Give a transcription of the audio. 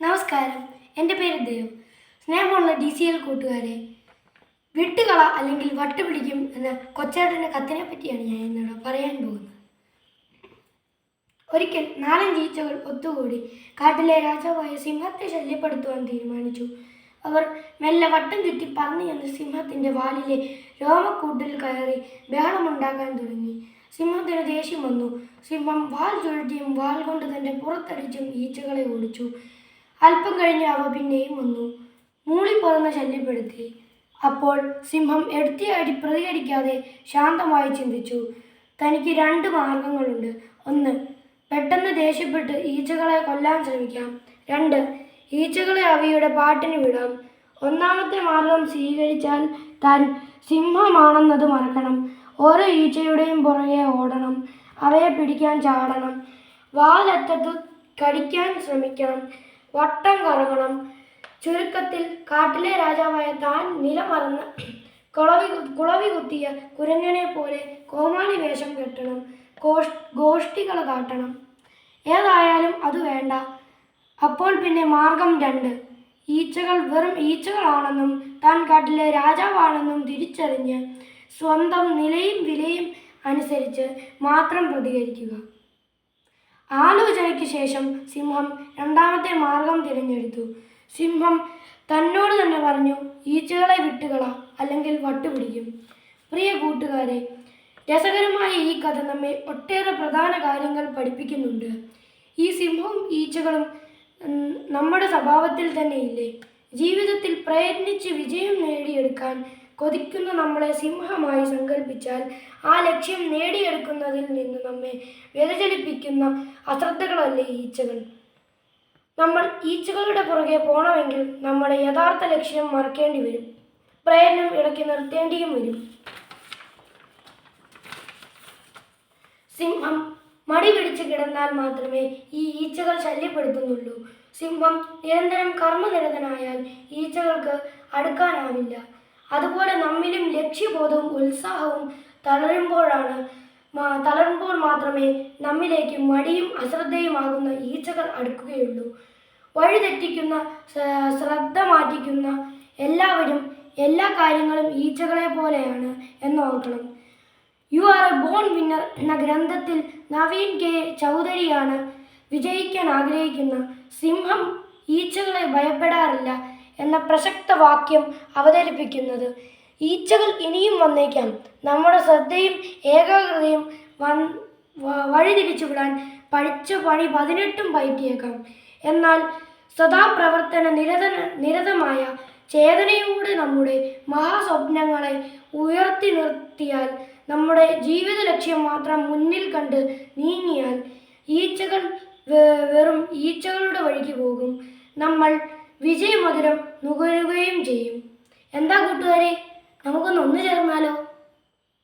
നമസ്കാരം. എന്റെ പേര് ദേവ് സ്നേഹമുള്ള ഡി സി എൽ കൂട്ടുകാരെ വിട്ടുകള അല്ലെങ്കിൽ വട്ടുപിടിക്കും എന്ന കൊച്ചേട്ടന്റെ കത്തിനെ പറ്റിയാണ് ഞാൻ ഇന്നിവിടെ പറയാൻ പോകുന്നത്. ഒരിക്കൽ നാലഞ്ച് ഈച്ചകൾ ഒത്തുകൂടി കാട്ടിലെ രാജാവായ സിംഹത്തെ ശല്യപ്പെടുത്തുവാൻ തീരുമാനിച്ചു. അവർ മെല്ലെ വട്ടം ചുറ്റി പറന്നു ചെന്ന് സിംഹത്തിന്റെ വാലിലെ രോമക്കൂട്ടിൽ കയറി ബഹളമുണ്ടാക്കാൻ തുടങ്ങി. സിംഹത്തിന് ദേഷ്യം വന്നു. സിംഹം വാൽ ചുഴറ്റിയും വാൽ കൊണ്ട് തന്റെ പുറത്തടിച്ചും ഈച്ചകളെ ഓടിച്ചു. അല്പം കഴിഞ്ഞ് അവ പിന്നെയും വന്നു. മൂളിപ്പറന്ന് ശല്യപ്പെടുത്തി. അപ്പോൾ സിംഹം എടുത്തിയാടി പ്രതികരിക്കാതെ ശാന്തമായി ചിന്തിച്ചു. തനിക്ക് രണ്ട് മാർഗങ്ങളുണ്ട്. ഒന്ന് പെട്ടെന്ന് ദേഷ്യപ്പെട്ട് ഈച്ചകളെ കൊല്ലാൻ ശ്രമിക്കാം. രണ്ട് ഈച്ചകളെ അവയുടെ പാട്ടിന് വിടാം. ഒന്നാമത്തെ മാർഗം സ്വീകരിച്ചാൽ താൻ സിംഹമാണെന്നത് മറക്കണം. ഓരോ ഈച്ചയുടെയും പുറകെ ഓടണം. അവയെ പിടിക്കാൻ ചാടണം. വാലറ്റത്ത് കടിക്കാൻ ശ്രമിക്കണം. വട്ടം കറങ്ങണം. ചുരുക്കത്തിൽ കാട്ടിലെ രാജാവായ താൻ നിലമറന്ന് കുളവി കുളവി കുത്തിയ കുരങ്ങനെ പോലെ കോമാളി വേഷം കെട്ടണം. ഗോഷ്ടികൾ ഗോഷ്ഠികൾ കാട്ടണം. ഏതായാലും അത് വേണ്ട. അപ്പോൾ പിന്നെ മാർഗം രണ്ട്. ഈച്ചകൾ വെറും ഈച്ചകളാണെന്നും താൻ കാട്ടിലെ രാജാവാണെന്നും തിരിച്ചറിഞ്ഞ് സ്വന്തം നിലയും വിലയും അനുസരിച്ച് മാത്രം പ്രതികരിക്കുക. ആലോചനയ്ക്ക് ശേഷം സിംഹം രണ്ടാമത്തെ മാർഗം തിരഞ്ഞെടുത്തു. സിംഹം തന്നോട് തന്നെ പറഞ്ഞു ഈച്ചകളെ വിട്ടുകള അല്ലെങ്കിൽ വട്ടുപിടിക്കും. പ്രിയ കൂട്ടുകാരെ രസകരമായ ഈ കഥ നമ്മെ ഒട്ടേറെ പ്രധാന കാര്യങ്ങൾ പഠിപ്പിക്കുന്നുണ്ട്. ഈ സിംഹവും ഈച്ചകളും നമ്മുടെ സ്വഭാവത്തിൽ തന്നെ ഇല്ലേ ജീവിതത്തിൽ പ്രയത്നിച്ച് വിജയം നേടിയെടുക്കാൻ കൊതിക്കുന്ന നമ്മളെ സിംഹമായി സങ്കല്പിച്ചാൽ ആ ലക്ഷ്യം നേടിയെടുക്കുന്നതിൽ നിന്ന് നമ്മെ വ്യതിചലിപ്പിക്കുന്ന അശ്രദ്ധകളല്ലേ ഈച്ചകൾ? നമ്മൾ ഈച്ചകളുടെ പുറകെ പോകണമെങ്കിൽ നമ്മുടെ യഥാർത്ഥ ലക്ഷ്യം മറക്കേണ്ടി വരും. പ്രയത്നം ഇടയ്ക്ക് നിർത്തേണ്ടിയും വരും. സിംഹം മടി പിടിച്ച് കിടന്നാൽ മാത്രമേ ഈ ഈച്ചകൾ ശല്യപ്പെടുത്തുന്നുള്ളൂ. സിംഹം നിരന്തരം കർമ്മനിരതനായാൽ ഈച്ചകൾക്ക് അടുക്കാനാവില്ല. അതുപോലെ നമ്മിലും ലക്ഷ്യബോധവും ഉത്സാഹവും തളരുമ്പോഴാണ് തളരുമ്പോൾ മാത്രമേ നമ്മിലേക്ക് മടിയും അശ്രദ്ധയുമാകുന്ന ഈച്ചകൾ അടുക്കുകയുള്ളൂ. വഴിതെറ്റിക്കുന്ന ശ്രദ്ധ മാറ്റിക്കുന്ന എല്ലാവരും എല്ലാ കാര്യങ്ങളും ഈച്ചകളെ പോലെയാണ് എന്ന് ഓർക്കണം you are a born winner എന്ന ഗ്രന്ഥത്തിൽ നവീൻ കെ. ചൗധരിയാണ് വിജയിക്കാൻ ആഗ്രഹിക്കുന്ന. സിംഹം ഈച്ചകളെ ഭയപ്പെടാറില്ല. എന്ന പ്രസക്ത വാക്യം അവതരിപ്പിക്കുന്നത്. ഈച്ചകൾ ഇനിയും വന്നേക്കാം. നമ്മുടെ ശ്രദ്ധയും ഏകാഗ്രതയും വൻ വഴിതിരിച്ചു വിടാൻ പഠിച്ച പണി പതിനെട്ടും പയറ്റിയേക്കാം. എന്നാൽ സദാപ്രവർത്തന നിരത നിരതമായ ചേതനയോടെ നമ്മുടെ മഹാസ്വപ്നങ്ങളെ ഉയർത്തി നിർത്തിയാൽ നമ്മുടെ ജീവിത ലക്ഷ്യം മാത്രം മുന്നിൽ കണ്ട് നീങ്ങിയാൽ ഈച്ചകൾ വെറും ഈച്ചകളുടെ വഴിക്ക് പോകും. നമ്മൾ വിജയമധുരം നുകരുകയും ചെയ്യും. എന്താ കൂട്ടുകാരെ? നമുക്കൊന്ന് ഒന്നു ചേർന്നാലോ?